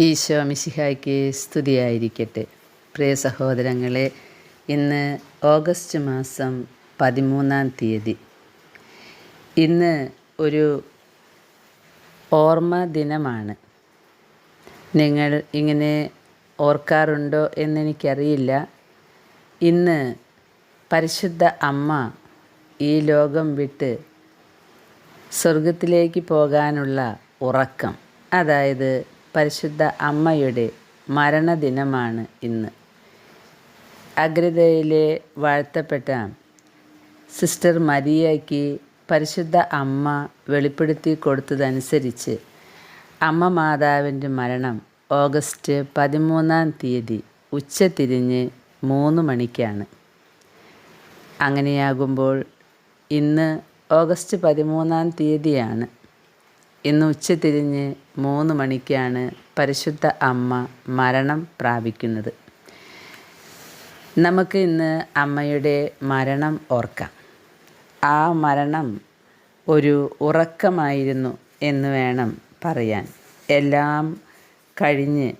ഈശോ മിശിഹായ്ക്ക് സ്തുതിയായിരിക്കട്ടെ. പ്രിയ സഹോദരങ്ങളെ ഇന്ന് ഓഗസ്റ്റ് മാസം പതിമൂന്നാം തീയതി. ഇന്ന് ഒരു ഓർമ്മ ദിനമാണ്. നിങ്ങൾ ഇങ്ങനെ ഓർക്കാറുണ്ടോ എന്നെനിക്കറിയില്ല. ഇന്ന് പരിശുദ്ധ അമ്മ ഈ ലോകം വിട്ട് സ്വർഗത്തിലേക്ക് പോകാനുള്ള ഉറക്കം അതായത് പരിശുദ്ധ അമ്മയുടെ മരണദിനമാണ് ഇന്ന്. അഗ്രതയിലെ വാഴ്ത്തപ്പെട്ട സിസ്റ്റർ മരിയയ്ക്ക് പരിശുദ്ധ അമ്മ വെളിപ്പെടുത്തി കൊടുത്തതനുസരിച്ച് അമ്മ മാതാവിന്റെ മരണം ഓഗസ്റ്റ് പതിമൂന്നാം തീയതി ഉച്ചതിരിഞ്ഞ് മൂന്ന് മണിക്കാണ്. അങ്ങനെയാകുമ്പോൾ ഇന്ന് ഓഗസ്റ്റ് പതിമൂന്നാം തീയതിയാണ് ഇന്ന് ഉച്ചതിരിഞ്ഞ് മൂന്ന് മണിക്കാണ് പരിശുദ്ധ അമ്മ മരണം പ്രാപിക്കുന്നത്. നമുക്ക് ഇന്ന് അമ്മയുടെ മരണം ഓർക്കാം. ആ മരണം ഒരു ഉറക്കമായിരുന്നു എന്ന് വേണം പറയാൻ. എല്ലാം കഴിഞ്ഞ്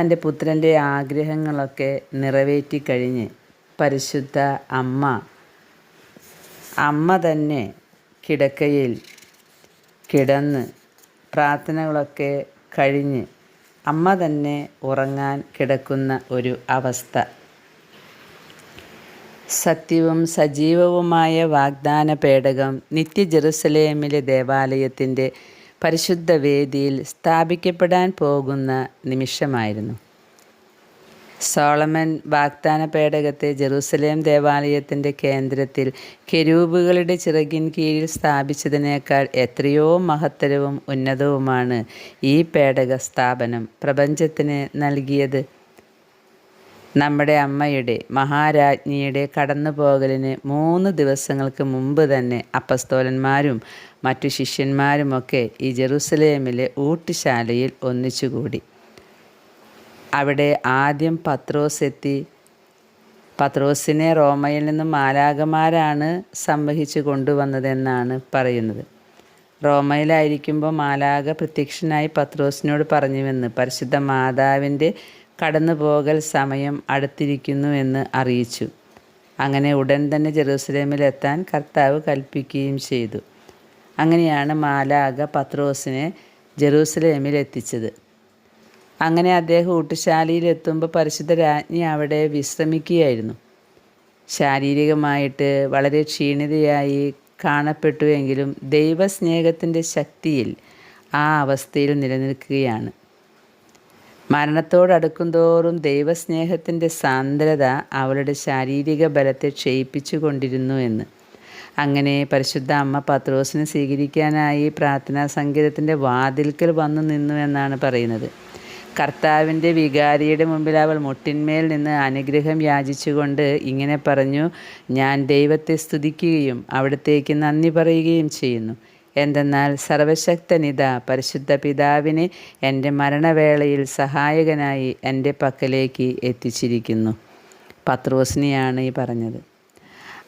തന്റെ പുത്രന്റെ ആഗ്രഹങ്ങളൊക്കെ നിറവേറ്റി കഴിഞ്ഞ് പരിശുദ്ധ അമ്മ അമ്മ തന്നെ കിടക്കയിൽ കിടന്ന് പ്രാർത്ഥനകളൊക്കെ കഴിഞ്ഞ് അമ്മ തന്നെ ഉറങ്ങാൻ കിടക്കുന്ന ഒരു അവസ്ഥ. സത്യവും സജീവവുമായ വാഗ്ദാന പേടകം നിത്യ ജെറുസലേമിലെ ദേവാലയത്തിന്റെ പരിശുദ്ധ വേദിയിൽ സ്ഥാപിക്കപ്പെടാൻ പോകുന്ന നിമിഷമായിരുന്നു. സോളമൻ വാഗ്ദാന പേടകത്തെ ജെറൂസലേം ദേവാലയത്തിന്റെ കേന്ദ്രത്തിൽ കെരൂബുകളുടെ ചിറകിൻ കീഴിൽ സ്ഥാപിച്ചതിനേക്കാൾ എത്രയോ മഹത്തരവും ഉന്നതവുമാണ് ഈ പേടക സ്ഥാപനം പ്രപഞ്ചത്തിന് നൽകിയത്. നമ്മുടെ അമ്മയുടെ മഹാരാജ്ഞിയുടെ കടന്നുപോകലിന് മൂന്ന് ദിവസങ്ങൾക്ക് മുമ്പ് തന്നെ അപ്പസ്തോലന്മാരും മറ്റു ശിഷ്യന്മാരുമൊക്കെ ഈ ജെറൂസലേമിലെ ഊട്ടുശാലയിൽ ഒന്നിച്ചുകൂടി. അവിടെ ആദ്യം പത്രോസ് എത്തി. പത്രോസിനെ റോമയിൽ നിന്നും മാലാകമാരാണ് സംവഹിച്ചു കൊണ്ടുവന്നതെന്നാണ് പറയുന്നത്. റോമയിലായിരിക്കുമ്പോൾ മാലാക പ്രത്യക്ഷനായി പത്രോസിനോട് പറഞ്ഞുവെന്ന് പരിശുദ്ധ മാതാവിന്റെ കടന്നുപോകൽ സമയം അടുത്തിരിക്കുന്നു എന്ന് അറിയിച്ചു. അങ്ങനെ ഉടൻ തന്നെ ജെറൂസലേമിലെത്താൻ കർത്താവ് കൽപ്പിക്കുകയും ചെയ്തു. അങ്ങനെയാണ് മാലാക പത്രോസിനെ ജെറൂസലേമിൽ എത്തിച്ചത്. അങ്ങനെ അദ്ദേഹം ഊട്ടുശാലയിലെത്തുമ്പോൾ പരിശുദ്ധ രാജ്ഞി അവിടെ വിശ്രമിക്കുകയായിരുന്നു. ശാരീരികമായിട്ട് വളരെ ക്ഷീണിതയായി കാണപ്പെട്ടുവെങ്കിലും ദൈവസ്നേഹത്തിന്റെ ശക്തിയിൽ ആ അവസ്ഥയിൽ നിലനിൽക്കുകയാണ്. മരണത്തോടടുക്കും തോറും ദൈവസ്നേഹത്തിന്റെ സാന്ദ്രത അവളുടെ ശാരീരിക ബലത്തെ ക്ഷയിപ്പിച്ചു കൊണ്ടിരുന്നു എന്ന്. അങ്ങനെ പരിശുദ്ധ അമ്മ പത്രോസിനെ സ്വീകരിക്കാനായി പ്രാർത്ഥനാ സംഗീതത്തിന്റെ വാതിൽക്കൽ വന്നു നിന്നു എന്നാണ് പറയുന്നത്. കർത്താവിന്റെ വികാരിയുടെ മുമ്പിൽ അവൾ മുട്ടിന്മേൽ നിന്ന് അനുഗ്രഹം യാചിച്ചുകൊണ്ട് ഇങ്ങനെ പറഞ്ഞു ഞാൻ ദൈവത്തെ സ്തുതിക്കുകയും അവിടത്തേക്ക് നന്ദി പറയുകയും ചെയ്യുന്നു. എന്തെന്നാൽ സർവശക്തനിത പരിശുദ്ധ പിതാവിനെ എന്റെ മരണവേളയിൽ സഹായകനായി എന്റെ പക്കലേക്ക് എത്തിച്ചിരിക്കുന്നു. പത്രോസിനെയാണ് ഈ പറഞ്ഞത്.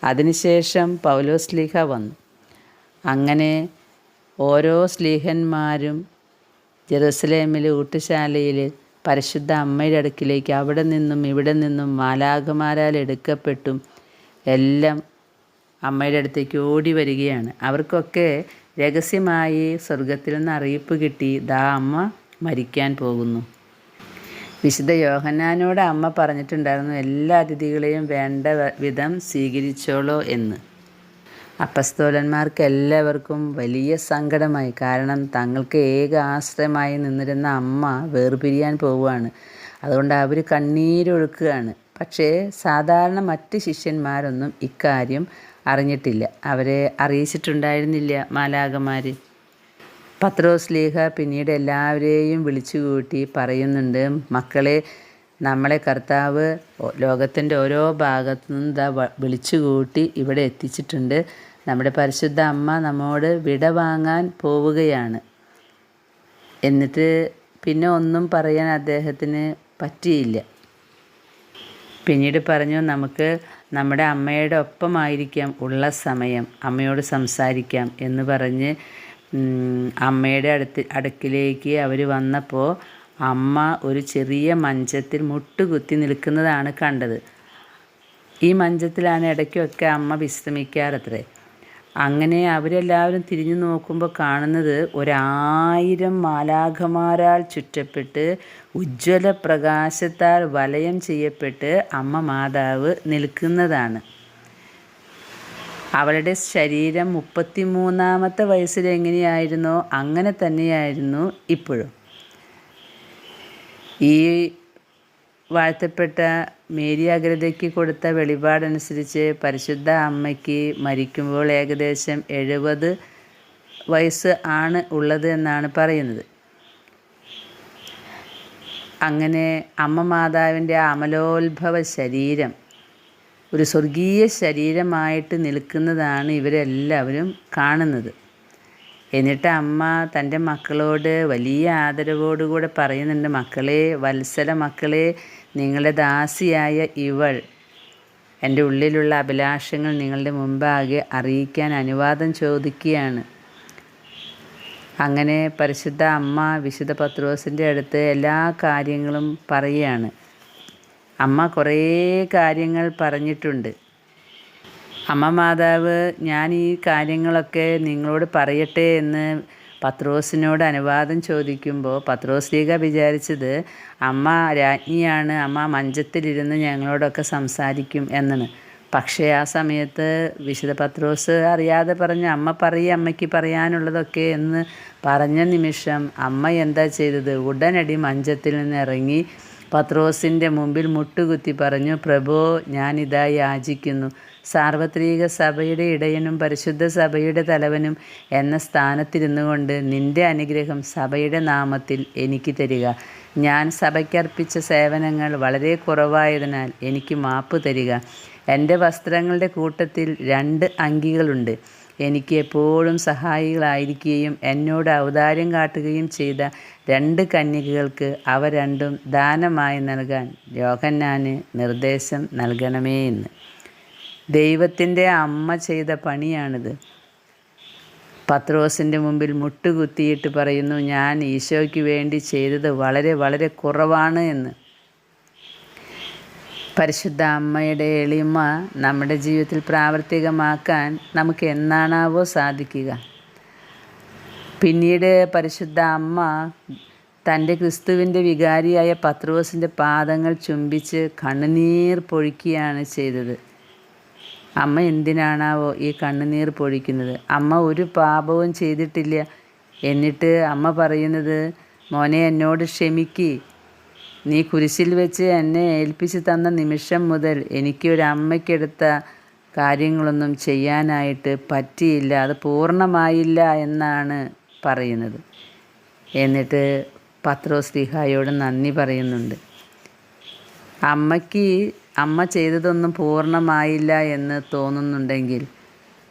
അതിനുശേഷം പൗലോസ് ലീഹ വന്നു. അങ്ങനെ ഓരോ സ്ലീഹന്മാരും ജെറുസലേമിലെ ഊട്ടുശാലയിൽ പരിശുദ്ധ അമ്മയുടെ അടുക്കിലേക്ക് അവിടെ നിന്നും ഇവിടെ നിന്നും മാലാഖമാരാൽ എടുക്കപ്പെട്ടും എല്ലാം അമ്മയുടെ അടുത്തേക്ക് ഓടി വരികയാണ്. അവർക്കൊക്കെ രഹസ്യമായി സ്വർഗത്തിൽ നിന്ന് അറിയിപ്പ് കിട്ടി ദാ അമ്മ മരിക്കാൻ പോകുന്നു. വിശുദ്ധ യോഹന്നാനോട് അമ്മ പറഞ്ഞിട്ടുണ്ടായിരുന്നു എല്ലാ അതിഥികളെയും വേണ്ട വിധം സ്വീകരിച്ചോളോ എന്ന്. അപ്പസ്തോലന്മാർക്ക് എല്ലാവർക്കും വലിയ സങ്കടമായി. കാരണം തങ്ങൾക്ക് ഏക ആശ്രയമായി നിന്നിരുന്ന അമ്മ വേർപിരിയാൻ പോവുകയാണ്. അതുകൊണ്ട് അവർ കണ്ണീരൊഴുക്കുകയാണ്. പക്ഷേ സാധാരണ മറ്റ് ശിഷ്യന്മാരൊന്നും ഇക്കാര്യം അറിഞ്ഞിട്ടില്ല. അവരെ അറിയിച്ചിട്ടുണ്ടായിരുന്നില്ല മാലാകമാർ പത്രോസ് ലീഹ പിന്നീട് എല്ലാവരെയും വിളിച്ചു കൂട്ടി പറയുന്നുണ്ട് മക്കളെ നമ്മളെ കർത്താവ് ലോകത്തിന്റെ ഓരോ ഭാഗത്തു നിന്നും ഇതാ വിളിച്ചു കൂട്ടി ഇവിടെ എത്തിച്ചിട്ടുണ്ട്. നമ്മുടെ പരിശുദ്ധ അമ്മ നമ്മോട് വിട വാങ്ങാൻ പോവുകയാണ്. എന്നിട്ട് പിന്നെ ഒന്നും പറയാൻ അദ്ദേഹത്തിന് പറ്റിയില്ല. പിന്നീട് പറഞ്ഞു നമുക്ക് നമ്മുടെ അമ്മയുടെ ഒപ്പമായിരിക്കാം ഉള്ള സമയം. അമ്മയോട് സംസാരിക്കാം. എന്ന് പറഞ്ഞ് അമ്മയുടെ അടുത്ത് അടുക്കിലേക്ക് അവർ വന്നപ്പോൾ അമ്മ ഒരു ചെറിയ മഞ്ചത്തിൽ മുട്ടുകുത്തി നിൽക്കുന്നതാണ് കണ്ടത്. ഈ മഞ്ചത്തിലാണ് ഇടയ്ക്കൊക്കെ അമ്മ വിശ്രമിക്കാറത്രേ. അങ്ങനെ അവരെല്ലാവരും തിരിഞ്ഞു നോക്കുമ്പോൾ കാണുന്നത് ഒരായിരം മാലാഖമാരാൽ ചുറ്റപ്പെട്ട് ഉജ്ജ്വല പ്രകാശത്താൽ വലയം ചെയ്യപ്പെട്ട് അമ്മ മാതാവ് നിൽക്കുന്നതാണ്. അവളുടെ ശരീരം മുപ്പത്തിമൂന്നാമത്തെ വയസ്സിൽ എങ്ങനെയായിരുന്നോ അങ്ങനെ തന്നെയായിരുന്നു ഇപ്പോഴും. ഈ വാഴ്ത്തപ്പെട്ട മേരി അഗ്രതയ്ക്ക് കൊടുത്ത വെളിപാടനുസരിച്ച് പരിശുദ്ധ അമ്മയ്ക്ക് മരിക്കുമ്പോൾ ഏകദേശം എഴുപത് വയസ്സ് ആണ് ഉള്ളത് എന്നാണ് പറയുന്നത്. അങ്ങനെ അമ്മ മാതാവിന്റെ അമലോത്ഭവ ശരീരം ഒരു സ്വർഗീയ ശരീരമായിട്ട് നിൽക്കുന്നതാണ് ഇവരെല്ലാവരും കാണുന്നത്. എന്നിട്ട് അമ്മ തന്റെ മക്കളോട് വലിയ ആദരവോടുകൂടെ പറയുന്നുണ്ട് മക്കളെ വത്സല മക്കളെ നിങ്ങളുടെ ദാസിയായ ഇവൾ എന്റെ ഉള്ളിലുള്ള അഭിലാഷങ്ങൾ നിങ്ങളുടെ മുമ്പാകെ അറിയിക്കാൻ അനുവാദം ചോദിക്കുകയാണ്. അങ്ങനെ പരിശുദ്ധ അമ്മ വിശുദ്ധ പത്രോസിന്റെ അടുത്ത് എല്ലാ കാര്യങ്ങളും പറയുകയാണ്. അമ്മ കുറേ കാര്യങ്ങൾ പറഞ്ഞിട്ടുണ്ട്. അമ്മ മാതാവ് ഞാൻ ഈ കാര്യങ്ങളൊക്കെ നിങ്ങളോട് പറയട്ടെ എന്ന് പത്രോസിനോട് അനുവാദം ചോദിക്കുമ്പോൾ പത്രോസ് ലീഗ വിചാരിച്ചത് അമ്മ രാജ്ഞിയാണ് അമ്മ മഞ്ചത്തിലിരുന്ന് ഞങ്ങളോടൊക്കെ സംസാരിക്കും എന്നാണ്. പക്ഷേ ആ സമയത്ത് വിശുദ്ധ പത്രോസ് അറിയാതെ പറഞ്ഞ് അമ്മ പറയും അമ്മയ്ക്ക് പറയാനുള്ളതൊക്കെ എന്ന് പറഞ്ഞ നിമിഷം അമ്മ എന്താ ചെയ്തത്? ഉടനടി മഞ്ചത്തിൽ നിന്ന് ഇറങ്ങി പത്രോസിന്റെ മുമ്പിൽ മുട്ടുകുത്തി പറഞ്ഞു പ്രഭോ ഞാനിതാ യാചിക്കുന്നു. സാർവത്രിക സഭയുടെ ഇടയനും പരിശുദ്ധ സഭയുടെ തലവനും എന്ന സ്ഥാനത്തിരുന്നു കൊണ്ട് നിന്റെ അനുഗ്രഹം സഭയുടെ നാമത്തിൽ എനിക്ക് തരിക. ഞാൻ സഭയ്ക്കർപ്പിച്ച സേവനങ്ങൾ വളരെ കുറവായതിനാൽ എനിക്ക് മാപ്പ് തരിക. എന്റെ വസ്ത്രങ്ങളുടെ കൂട്ടത്തിൽ രണ്ട് അങ്കികളുണ്ട്. എനിക്ക് എപ്പോഴും സഹായികളായിരിക്കുകയും എന്നോട് ഔദാര്യം കാട്ടുകയും ചെയ്ത രണ്ട് കന്യകകൾക്ക് അവ രണ്ടും ദാനമായി നൽകാൻ യോഹന്നാന് നിർദ്ദേശം നൽകണമേ എന്ന് ദൈവത്തിന്റെ അമ്മ ചെയ്ത പണിയാണിത്. പത്രോസിന്റെ മുമ്പിൽ മുട്ടുകുത്തിയിട്ട് പറയുന്നു ഞാൻ ഈശോയ്ക്ക് വേണ്ടി ചെയ്തത് വളരെ വളരെ കുറവാണ് എന്ന്. പരിശുദ്ധ അമ്മയുടെ എളിമ നമ്മുടെ ജീവിതത്തിൽ പ്രാവർത്തികമാക്കാൻ നമുക്ക് എന്നാണാവോ സാധിക്കുക. പിന്നീട് പരിശുദ്ധ അമ്മ തന്റെ ക്രിസ്തുവിന്റെ വികാരിയായ പത്രോസിന്റെ പാദങ്ങൾ ചുംബിച്ച് കണ്ണുനീർ പൊഴിക്കുകയാണ് ചെയ്തത്. അമ്മ എന്തിനാണാവോ ഈ കണ്ണുനീർ പൊഴിക്കുന്നത്? അമ്മ ഒരു പാപവും ചെയ്തിട്ടില്ല. എന്നിട്ട് അമ്മ പറയുന്നത് മോനെ എന്നോട് ക്ഷമിക്ക്. നീ കുരിശിൽ വെച്ച് എന്നെ ഏൽപ്പിച്ച് തന്ന നിമിഷം മുതൽ എനിക്ക് ഒരു അമ്മയ്ക്കെടുത്ത കാര്യങ്ങളൊന്നും ചെയ്യാനായിട്ട് പറ്റിയില്ല. അത് പൂർണമായില്ല എന്നാണ് പറയുന്നത്. എന്നിട്ട് പത്രോ സ്ലിഹായോട് നന്ദി പറയുന്നുണ്ട്. അമ്മയ്ക്ക് അമ്മ ചെയ്തതൊന്നും പൂർണമായില്ല എന്ന് തോന്നുന്നുണ്ടെങ്കിൽ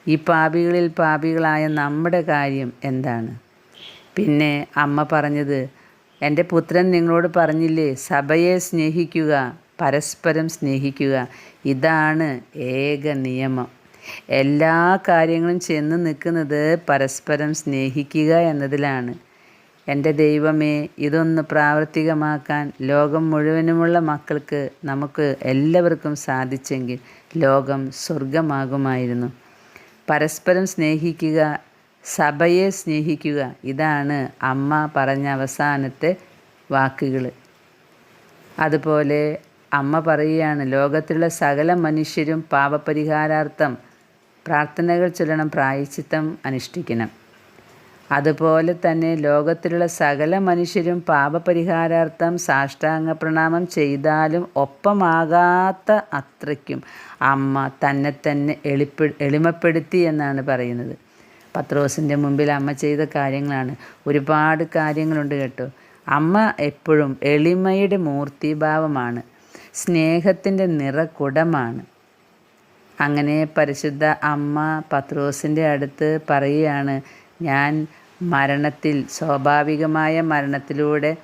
ഈ പാപികളിൽ പാപികളായ നമ്മുടെ കാര്യം എന്താണ്? പിന്നെ അമ്മ പറഞ്ഞത് എന്റെ പുത്രൻ നിങ്ങളോട് പറഞ്ഞില്ലേ സഭയെ സ്നേഹിക്കുക പരസ്പരം സ്നേഹിക്കുക ഇതാണ് ഏക നിയമം. എല്ലാ കാര്യങ്ങളും ചെന്ന് നിൽക്കുന്നത് പരസ്പരം സ്നേഹിക്കുക എന്നതിലാണ്. എന്റെ ദൈവമേ ഇതൊന്ന് പ്രാവർത്തികമാക്കാൻ ലോകം മുഴുവനുമുള്ള മക്കൾക്ക് നമുക്ക് എല്ലാവർക്കും സാധിച്ചെങ്കിൽ ലോകം സ്വർഗമാകുമായിരുന്നു പരസ്പരം സ്നേഹിക്കുക സഭയെ സ്നേഹിക്കുക ഇതാണ് അമ്മ പറഞ്ഞ അവസാനത്തെ വാക്കുകൾ. അതുപോലെ അമ്മ പറയുകയാണ് ലോകത്തിലുള്ള സകല മനുഷ്യരും പാപപരിഹാരാർത്ഥം പ്രാർത്ഥനകൾ ചൊല്ലണം പ്രായച്ചിത്തം അനുഷ്ഠിക്കണം. അതുപോലെ തന്നെ ലോകത്തിലുള്ള സകല മനുഷ്യരും പാപപരിഹാരാർത്ഥം സാഷ്ടാംഗ പ്രണാമം ചെയ്താലും ഒപ്പമാകാത്ത അത്രയ്ക്കും അമ്മ തന്നെ തന്നെ എളിപ്പെ എളിമപ്പെടുത്തി എന്നാണ് പറയുന്നത്. പത്രോസിന്റെ മുമ്പിൽ അമ്മ ചെയ്ത കാര്യങ്ങളാണ്. ഒരുപാട് കാര്യങ്ങളുണ്ട് കേട്ടോ. അമ്മ എപ്പോഴും എളിമയുടെ മൂർത്തിഭാവമാണ്. സ്നേഹത്തിന്റെ നിറകുടമാണ്. അങ്ങനെ പരിശുദ്ധ അമ്മ പത്രോസിന്റെ അടുത്ത് പറയുകയാണ് ഞാൻ മരണത്തിൽ സ്വാഭാവികമായ മരണത്തിലൂടെ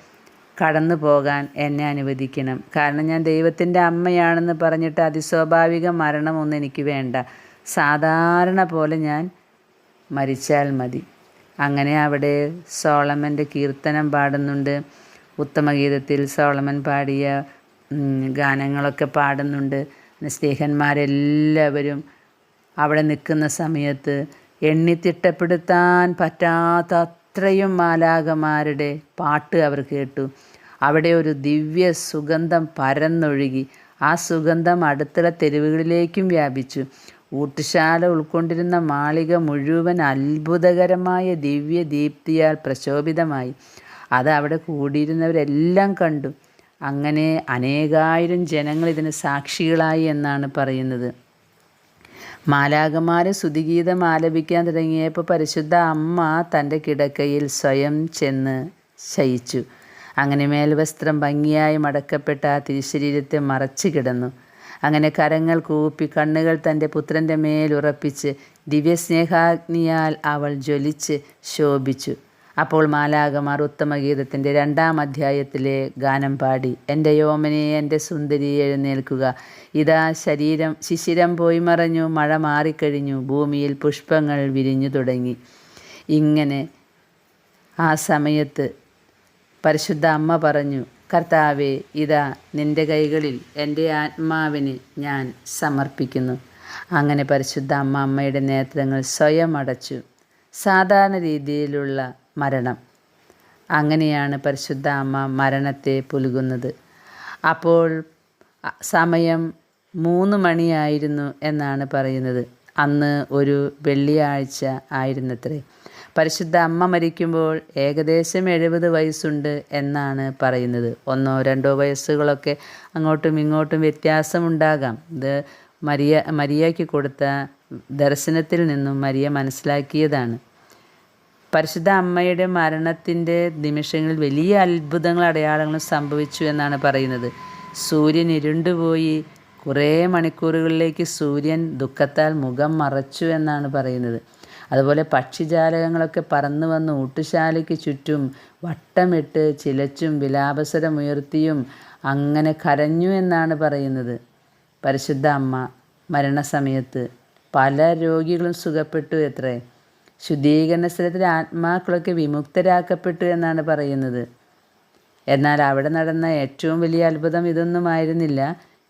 കടന്നു പോകാൻ എന്നെ അനുവദിക്കണം. കാരണം ഞാൻ ദൈവത്തിന്റെ അമ്മയാണെന്ന് പറഞ്ഞിട്ട് അതിസ്വാഭാവിക മരണമൊന്നും എനിക്ക് വേണ്ട. സാധാരണ പോലെ ഞാൻ മരിച്ചാൽ മതി. അങ്ങനെ അവിടെ സോളമന്റെ കീർത്തനം പാടുന്നുണ്ട്. ഉത്തമഗീതത്തിൽ സോളമൻ പാടിയ ഗാനങ്ങളൊക്കെ പാടുന്നുണ്ട്. സ്നേഹന്മാരെല്ലാവരും അവിടെ നിൽക്കുന്ന സമയത്ത് എണ്ണിത്തിട്ടപ്പെടുത്താൻ പറ്റാത്ത അത്രയും മാലാകമാരുടെ പാട്ട് അവർ കേട്ടു. അവിടെ ഒരു ദിവ്യ സുഗന്ധം പരന്നൊഴുകി. ആ സുഗന്ധം അടുത്തുള്ള തെരുവുകളിലേക്കും വ്യാപിച്ചു. ഊട്ടുശാല ഉൾക്കൊണ്ടിരുന്ന മാളിക മുഴുവൻ അത്ഭുതകരമായ ദിവ്യ ദീപ്തിയാൽ പ്രശോഭിതമായി. അത് അവിടെ കൂടിയിരുന്നവരെല്ലാം കണ്ടു. അങ്ങനെ അനേകായിരം ജനങ്ങൾ ഇതിന് സാക്ഷികളായി എന്നാണ് പറയുന്നത്. മാലാകമാര് സ്തുതിഗീതം ആലപിക്കാൻ തുടങ്ങിയപ്പോൾ പരിശുദ്ധ അമ്മ തന്റെ കിടക്കയിൽ സ്വയം ചെന്ന് ശയിച്ചു. അങ്ങനെ മേൽവസ്ത്രം ഭംഗിയായി മടക്കപ്പെട്ട ആ തിരുശരീരത്തെ മറച്ചു കിടന്നു. അങ്ങനെ കരങ്ങൾ കൂപ്പി കണ്ണുകൾ തന്റെ പുത്രന്റെ മേൽ ഉറപ്പിച്ച് ദിവ്യസ്നേഹാഗ്നിയാൽ അവൾ ജ്വലിച്ച് ശോഭിച്ചു. അപ്പോൾ മാലാകമാർ ഉത്തമഗീതത്തിന്റെ രണ്ടാം അധ്യായത്തിലെ ഗാനം പാടി എന്റെ യോമനെ എന്റെ സുന്ദരി എഴുന്നേൽക്കുക. ഇതാ ശരീരം ശിശിരം പോയി മറഞ്ഞു മഴ മാറിക്കഴിഞ്ഞു ഭൂമിയിൽ പുഷ്പങ്ങൾ വിരിഞ്ഞു തുടങ്ങി. ഇങ്ങനെ ആ സമയത്ത് പരിശുദ്ധ അമ്മ പറഞ്ഞു കർത്താവെ ഇതാ നിന്റെ കൈകളിൽ എന്റെ ആത്മാവിനെ ഞാൻ സമർപ്പിക്കുന്നു. അങ്ങനെ പരിശുദ്ധ അമ്മ അമ്മയുടെ നേത്രങ്ങൾ സ്വയം അടച്ചു. സാധാരണ രീതിയിലുള്ള മരണം. അങ്ങനെയാണ് പരിശുദ്ധ അമ്മ മരണത്തെ പുലുകുന്നത്. അപ്പോൾ സമയം മൂന്ന് മണിയായിരുന്നു എന്നാണ് പറയുന്നത്. അന്ന് ഒരു വെള്ളിയാഴ്ച ആയിരുന്നത്രേ. പരിശുദ്ധ അമ്മ മരിക്കുമ്പോൾ ഏകദേശം എഴുപത് വയസ്സുണ്ട് എന്നാണ് പറയുന്നത്. ഒന്നോ രണ്ടോ വയസ്സുകളൊക്കെ അങ്ങോട്ടും ഇങ്ങോട്ടും വ്യത്യാസമുണ്ടാകാം. ഇത് മരിയ മരിയയ്ക്ക് കൊടുത്ത ദർശനത്തിൽ നിന്നും മരിയ മനസ്സിലാക്കിയതാണ്. പരിശുദ്ധ അമ്മയുടെ മരണത്തിന്റെ നിമിഷങ്ങളിൽ വലിയ അത്ഭുതങ്ങൾ അടയാളങ്ങളും സംഭവിച്ചു എന്നാണ് പറയുന്നത്. സൂര്യൻ ഇരുണ്ടുപോയി. കുറേ മണിക്കൂറുകളിലേക്ക് സൂര്യൻ ദുഃഖത്താൽ മുഖം മറച്ചു എന്നാണ് പറയുന്നത്. അതുപോലെ പക്ഷിജാലകങ്ങളൊക്കെ പറന്നു വന്ന് ഊട്ടുശാലയ്ക്ക് ചുറ്റും വട്ടമിട്ട് ചിലച്ചും വിലാപസരമുയർത്തിയും അങ്ങനെ കരഞ്ഞു എന്നാണ് പറയുന്നത്. പരിശുദ്ധ അമ്മ മരണസമയത്ത് പല രോഗികളും സുഖപ്പെട്ടു എത്രേ. ശുദ്ധീകരണ സ്ഥലത്തിലെ ആത്മാക്കളൊക്കെ വിമുക്തരാക്കപ്പെട്ടു എന്നാണ് പറയുന്നത്. എന്നാൽ അവിടെ നടന്ന ഏറ്റവും വലിയ അത്ഭുതം ഇതൊന്നുമായിരുന്നില്ല.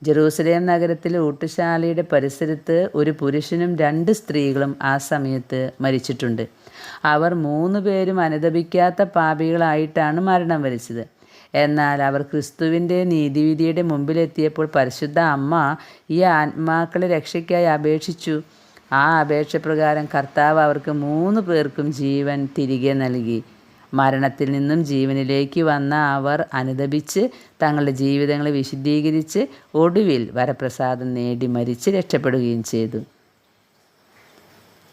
ജെറൂസലേം നഗരത്തിലെ ഊട്ടുശാലയുടെ പരിസരത്ത് ഒരു പുരുഷനും രണ്ട് സ്ത്രീകളും ആ സമയത്ത് മരിച്ചിട്ടുണ്ട്. അവർ മൂന്ന് പേരും അനുദപിക്കാത്ത പാപികളായിട്ടാണ് മരണം വരിച്ചത്. എന്നാൽ അവർ ക്രിസ്തുവിന്റെ നീതിവിധിയുടെ മുമ്പിലെത്തിയപ്പോൾ പരിശുദ്ധ അമ്മ ഈ ആത്മാക്കളെ രക്ഷയ്ക്കായി അപേക്ഷിച്ചു. ആ അപേക്ഷ പ്രകാരം കർത്താവ് അവർക്ക് മൂന്ന് പേർക്കും ജീവൻ തിരികെ നൽകി. മരണത്തിൽ നിന്നും ജീവനിലേക്ക് വന്ന അവർ അനുദപിച്ച് തങ്ങളുടെ ജീവിതങ്ങളെ വിശദീകരിച്ച് ഒടുവിൽ വരപ്രസാദം നേടി മരിച്ച് രക്ഷപ്പെടുകയും ചെയ്തു.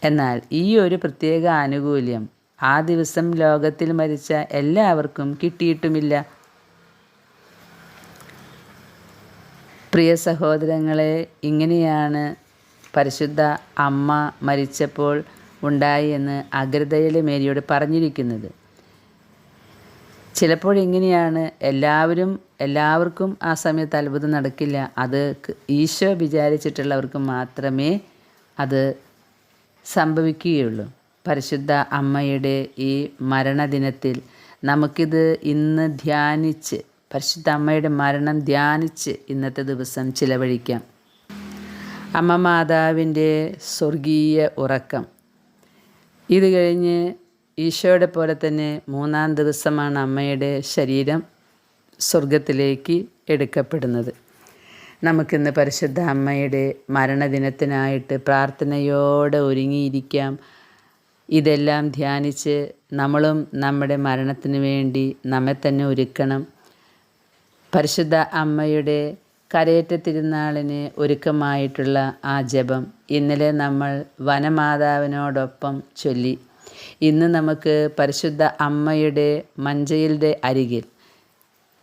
എന്നാൽ ഈ ഒരു പ്രത്യേക ആനുകൂല്യം ആ ദിവസം ലോകത്തിൽ മരിച്ച എല്ലാവർക്കും കിട്ടിയിട്ടുമില്ല. പ്രിയ സഹോദരങ്ങളെ ഇങ്ങനെയാണ് പരിശുദ്ധ അമ്മ മരിച്ചപ്പോൾ ഉണ്ടായി എന്ന് അഗ്രതയിലെ മേരിയോട് പറഞ്ഞിരിക്കുന്നത്. ചിലപ്പോൾ ഇങ്ങനെയാണ് എല്ലാവരും എല്ലാവർക്കും ആ സമയത്ത് അത്ഭുതം നടക്കില്ല. അത് ഈശോ വിചാരിച്ചിട്ടുള്ളവർക്ക് മാത്രമേ അത് സംഭവിക്കുകയുള്ളൂ. പരിശുദ്ധ അമ്മയുടെ ഈ മരണദിനത്തിൽ നമുക്കിത് ഇന്ന് ധ്യാനിച്ച് പരിശുദ്ധ അമ്മയുടെ മരണം ധ്യാനിച്ച് ഇന്നത്തെ ദിവസം ചിലവഴിക്കാം. അമ്മ മാതാവിന്റെ സ്വർഗീയ ഉറക്കം. ഇത് കഴിഞ്ഞ് ഈശോയുടെ പോലെ തന്നെ മൂന്നാം ദിവസമാണ് അമ്മയുടെ ശരീരം സ്വർഗത്തിലേക്ക് എടുക്കപ്പെടുന്നത്. നമുക്കിന്ന് പരിശുദ്ധ അമ്മയുടെ മരണദിനത്തിനായിട്ട് പ്രാർത്ഥനയോടെ ഒരുങ്ങിയിരിക്കാം. ഇതെല്ലാം ധ്യാനിച്ച് നമ്മളും നമ്മുടെ മരണത്തിന് വേണ്ടി നമ്മെ തന്നെ ഒരുക്കണം. പരിശുദ്ധ അമ്മയുടെ കരയേറ്റ തിരുനാളിന് ഒരുക്കമായിട്ടുള്ള ആ ജപം ഇന്നലെ നമ്മൾ വനമാതാവിനോടൊപ്പം ചൊല്ലി. ഇന്ന് നമുക്ക് പരിശുദ്ധ അമ്മയുടെ മഞ്ചയിലെ അരികിൽ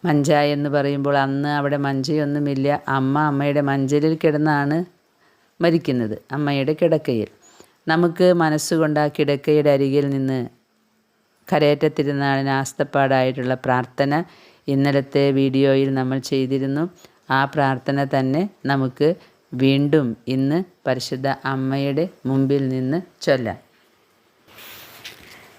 മഞ്ച എന്ന് പറയുമ്പോൾ അന്ന് അവിടെ മഞ്ചയൊന്നുമില്ല അമ്മ അമ്മയുടെ മഞ്ചലിൽ കിടന്നാണ് മരിക്കുന്നത് അമ്മയുടെ കിടക്കയിൽ. നമുക്ക് മനസ്സുകൊണ്ട് ആ കിടക്കയുടെ അരികിൽ നിന്ന് കരയേറ്റ തിരുനാളിന് ആസ്തപ്പാടായിട്ടുള്ള പ്രാർത്ഥന ഇന്നലത്തെ വീഡിയോയിൽ നമ്മൾ ചെയ്തിരുന്നു. ആ പ്രാർത്ഥന തന്നെ നമുക്ക് വീണ്ടും ഇന്ന് പരിശുദ്ധ അമ്മയുടെ മുമ്പിൽ നിന്ന് ചൊല്ലാം.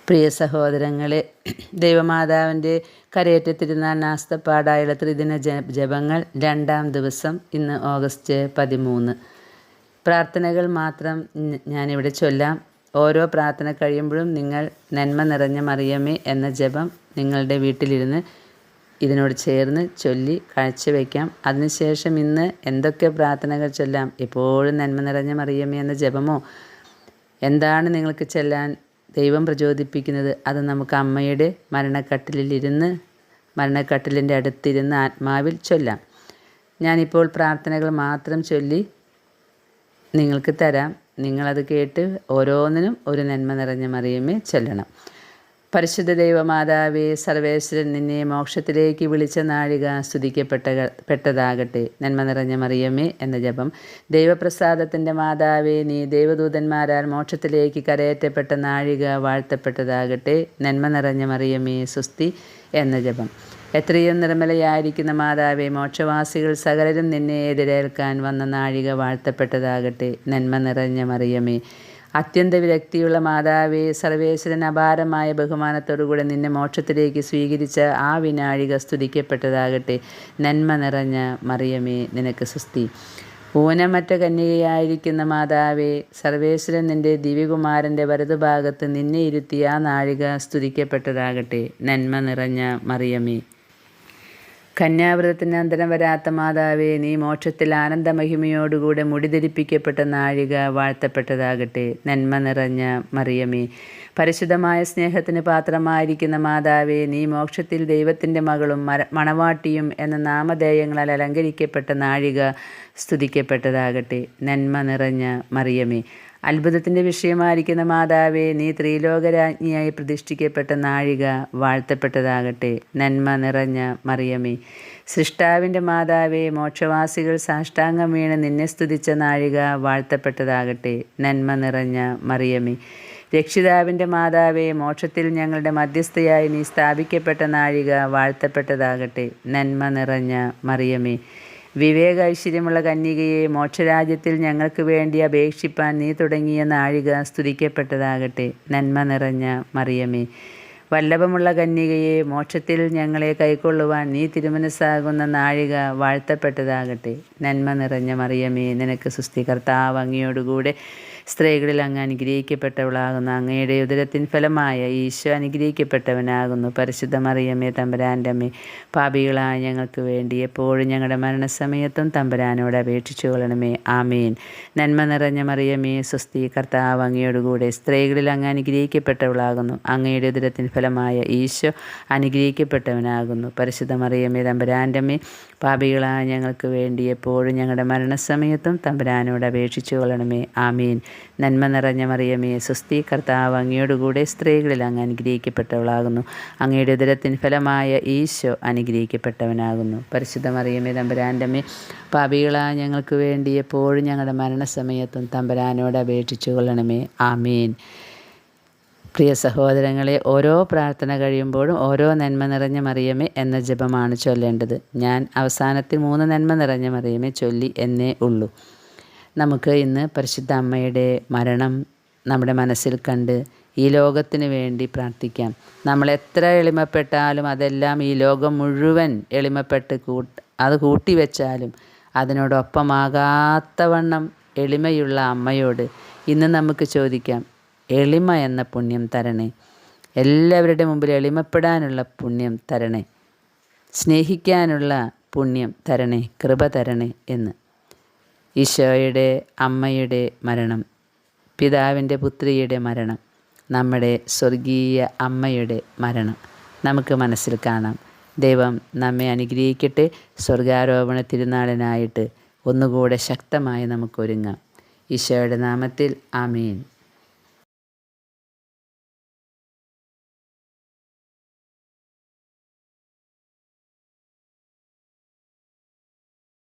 പ്രിയ സഹോദരങ്ങളെ ദൈവമാതാവിന്റെ കരയേറ്റ തിരുനാൾ നാസ്തപ്പാടായുള്ള ത്രിദിന ജപങ്ങൾ രണ്ടാം ദിവസം ഇന്ന് ഓഗസ്റ്റ് പതിമൂന്ന്. പ്രാർത്ഥനകൾ മാത്രം ഞാനിവിടെ ചൊല്ലാം. ഓരോ പ്രാർത്ഥന കഴിയുമ്പോഴും നിങ്ങൾ നന്മ നിറഞ്ഞ മറിയമേ എന്ന ജപം നിങ്ങളുടെ വീട്ടിലിരുന്ന് ഇതിനോട് ചേർന്ന് ചൊല്ലി കാഴ്ചവെക്കാം അതിനുശേഷം ഇന്ന് എന്തൊക്കെ പ്രാർത്ഥനകൾ ചൊല്ലാം? എപ്പോഴും നന്മ നിറഞ്ഞ മറിയമ്മ എന്ന ജപമോ? എന്താണ് നിങ്ങൾക്ക് ചെല്ലാൻ ദൈവം പ്രചോദിപ്പിക്കുന്നത്? അത് നമുക്ക് അമ്മയുടെ മരണക്കട്ടിലിരുന്ന് മരണക്കട്ടിലിന്റെ അടുത്തിരുന്ന് ആത്മാവിൽ ചൊല്ലാം. ഞാനിപ്പോൾ പ്രാർത്ഥനകൾ മാത്രം ചൊല്ലി നിങ്ങൾക്ക് തരാം. നിങ്ങളത് കേട്ട് ഓരോന്നിനും ഒരു നന്മ നിറഞ്ഞ മറിയമ്മേ ചൊല്ലണം. പരിശുദ്ധ ദൈവമാതാവേ സർവേശ്വരൻ നിന്നെ മോക്ഷത്തിലേക്ക് വിളിച്ച നാഴിക സ്തുതിക്കപ്പെട്ട പെട്ടതാകട്ടെ. നന്മ നിറഞ്ഞ മറിയമ്മേ എന്ന ജപം. ദൈവപ്രസാദത്തിന്റെ മാതാവേ നീ ദൈവദൂതന്മാരാൽ മോക്ഷത്തിലേക്ക് കരയേറ്റപ്പെട്ട നാഴിക വാഴ്ത്തപ്പെട്ടതാകട്ടെ. നന്മ നിറഞ്ഞ മറിയമ്മേ സുസ്തി എന്ന ജപം. എത്രയും നിർമ്മലയായിരിക്കുന്ന മാതാവേ മോക്ഷവാസികൾ സകലരും നിന്നെ എതിരേൽക്കാൻ വന്ന നാഴിക വാഴ്ത്തപ്പെട്ടതാകട്ടെ. നന്മ നിറഞ്ഞ മറിയമേ. അത്യന്ത വിരക്തിയുള്ള മാതാവേ സർവേശ്വരൻ അപാരമായ ബഹുമാനത്തോടുകൂടെ നിന്നെ മോക്ഷത്തിലേക്ക് സ്വീകരിച്ച ആ വിനാഴിക സ്തുതിക്കപ്പെട്ടതാകട്ടെ. നന്മ നിറഞ്ഞ മറിയമേ നിനക്ക് സുസ്തി ഊനമറ്റ കന്യകയായിരിക്കുന്ന മാതാവേ സർവേശ്വരൻ നിന്റെ ദിവ്യകുമാരന്റെ വലതുഭാഗത്ത് നിന്നെ ഇരുത്തിയ ആ നാഴിക സ്തുതിക്കപ്പെട്ടതാകട്ടെ. നന്മ നിറഞ്ഞ മറിയമേ. കന്യാവ്രതത്തിന് അന്തരം വരാത്ത മാതാവേ നീ മോക്ഷത്തിൽ ആനന്ദമഹിമയോടുകൂടെ മുടിധരിപ്പിക്കപ്പെട്ട നാഴിക വാഴ്ത്തപ്പെട്ടതാകട്ടെ. നന്മ നിറഞ്ഞ മറിയമേ. പരിശുദ്ധമായ സ്നേഹത്തിന് പാത്രമായിരിക്കുന്ന മാതാവേ നീ മോക്ഷത്തിൽ ദൈവത്തിന്റെ മകളും മണവാട്ടിയും എന്ന നാമധേയങ്ങളാൽ അലങ്കരിക്കപ്പെട്ട നാഴിക സ്തുതിക്കപ്പെട്ടതാകട്ടെ. നന്മ നിറഞ്ഞ മറിയമേ. അത്ഭുതത്തിന്റെ വിഷയമായിരിക്കുന്ന മാതാവേ നീ ത്രിലോകരാജ്ഞിയായി പ്രതിഷ്ഠിക്കപ്പെട്ട നാഴിക വാഴ്ത്തപ്പെട്ടതാകട്ടെ. നന്മ നിറഞ്ഞ മറിയമേ. സൃഷ്ടാവിന്റെ മാതാവേ മോക്ഷവാസികൾ സാഷ്ടാംഗം വീണ് നിന്നെ സ്തുതിച്ച നാഴിക വാഴ്ത്തപ്പെട്ടതാകട്ടെ. നന്മ നിറഞ്ഞ മറിയമേ. രക്ഷിതാവിന്റെ മാതാവേ മോക്ഷത്തിൽ ഞങ്ങളുടെ മധ്യസ്ഥയായി നീ സ്ഥാപിക്കപ്പെട്ട നാഴിക വാഴ്ത്തപ്പെട്ടതാകട്ടെ. നന്മ നിറഞ്ഞ മറിയമേ. വിവേക ഐശ്വര്യമുള്ള കന്യകയെ മോക്ഷരാജ്യത്തിൽ ഞങ്ങൾക്ക് വേണ്ടി അപേക്ഷിപ്പാൻ നീ തുടങ്ങിയ നാഴിക സ്തുതിക്കപ്പെട്ടതാകട്ടെ. നന്മ നിറഞ്ഞ മറിയമേ. വല്ലഭമുള്ള കന്യകയെ മോക്ഷത്തിൽ ഞങ്ങളെ കൈക്കൊള്ളുവാൻ നീ തിരുമനസ്സാകുന്ന നാഴിക വാഴ്ത്തപ്പെട്ടതാകട്ടെ. നന്മ നിറഞ്ഞ മറിയമേ. നിനക്ക് സുസ്ഥി കർത്താവ് അങ്ങയോടുകൂടെ. സ്ത്രീകളിൽ അങ്ങ് അനുഗ്രഹിക്കപ്പെട്ടവളാകുന്നു. അങ്ങയുടെ ഉദരത്തിൻ ഫലമായ ഈശോ അനുഗ്രഹിക്കപ്പെട്ടവനാകുന്നു. പരിശുദ്ധ മറിയമ്മേ തമ്പുരാന്റെ അമ്മേ പാപികളായ ഞങ്ങൾക്ക് വേണ്ടി എപ്പോഴും ഞങ്ങളുടെ മരണസമയത്തും തമ്പരാനോട് അപേക്ഷിച്ചു കൊള്ളണമേ. ആമേൻ. നന്മ നിറഞ്ഞ മറിയമ്മേ സ്വസ്തി കർത്താവ് അങ്ങയോടുകൂടെ സ്ത്രീകളിൽ അങ്ങ് അനുഗ്രഹിക്കപ്പെട്ടവളാകുന്നു. അങ്ങയുടെ ഉദരത്തിൻ ഫലമായ ഈശോ അനുഗ്രഹിക്കപ്പെട്ടവനാകുന്നു. പരിശുദ്ധ മറിയമ്മേ തമ്പുരാന്റെ അമ്മേ പാപികളായ ഞങ്ങൾക്ക് വേണ്ടി എപ്പോഴും ഞങ്ങളുടെ മരണസമയത്തും തമ്പരാനോട് അപേക്ഷിച്ചു കൊള്ളണമേ. ആമീൻ. നന്മ നിറഞ്ഞ മറിയമേ സുസ്ഥി കർത്താവ് അങ്ങയോടുകൂടെ സ്ത്രീകളിൽ അങ്ങ് അനുഗ്രഹിക്കപ്പെട്ടവളാകുന്നു. അങ്ങയുടെ ഉദരത്തിൻ ഫലമായ ഈശോ അനുഗ്രഹിക്കപ്പെട്ടവനാകുന്നു. പരിശുദ്ധ മറിയമേ തമ്പുരാന്റെ പാപികളാ പാപികളായ ഞങ്ങൾക്ക് വേണ്ടി എപ്പോഴും ഞങ്ങളുടെ മരണസമയത്തും തമ്പുരാനോട് അപേക്ഷിച്ചു കൊള്ളണമേ. ആമീൻ. പ്രിയ സഹോദരങ്ങളെ ഓരോ പ്രാർത്ഥന കഴിയുമ്പോഴും ഓരോ നന്മ നിറഞ്ഞ മറിയമേ എന്ന ജപമാണ് ചൊല്ലേണ്ടത്. ഞാൻ അവസാനത്തിൽ മൂന്ന് നന്മ നിറഞ്ഞ മറിയമേ ചൊല്ലി എന്നേ ഉള്ളൂ. നമുക്ക് ഇന്ന് പരിശുദ്ധ അമ്മയുടെ മരണം നമ്മുടെ മനസ്സിൽ കണ്ട് ഈ ലോകത്തിന് വേണ്ടി പ്രാർത്ഥിക്കാം. നമ്മൾ എത്ര എളിമപ്പെട്ടാലും അതെല്ലാം ഈ ലോകം മുഴുവൻ എളിമപ്പെട്ട് കൂട്ട് അത് കൂട്ടിവെച്ചാലും അതിനോടൊപ്പമാകാത്തവണ്ണം എളിമയുള്ള അമ്മയോട് ഇന്ന് നമുക്ക് ചോദിക്കാം എളിമ എന്ന പുണ്യം തരണേ. എല്ലാവരുടെ മുമ്പിൽ എളിമപ്പെടാനുള്ള പുണ്യം തരണേ. സ്നേഹിക്കാനുള്ള പുണ്യം തരണേ. കൃപ തരണേ എന്ന്. ഈശോയുടെ അമ്മയുടെ മരണം പിതാവിന്റെ പുത്രിയുടെ മരണം നമ്മുടെ സ്വർഗീയ അമ്മയുടെ മരണം നമുക്ക് മനസ്സിൽ കാണാം. ദൈവം നമ്മെ അനുഗ്രഹിക്കട്ടെ. സ്വർഗാരോപണ തിരുനാളിനായിട്ട് ഒന്നുകൂടെ ശക്തമായി നമുക്കൊരുങ്ങാം ഈശോയുടെ നാമത്തിൽ ആമീൻ.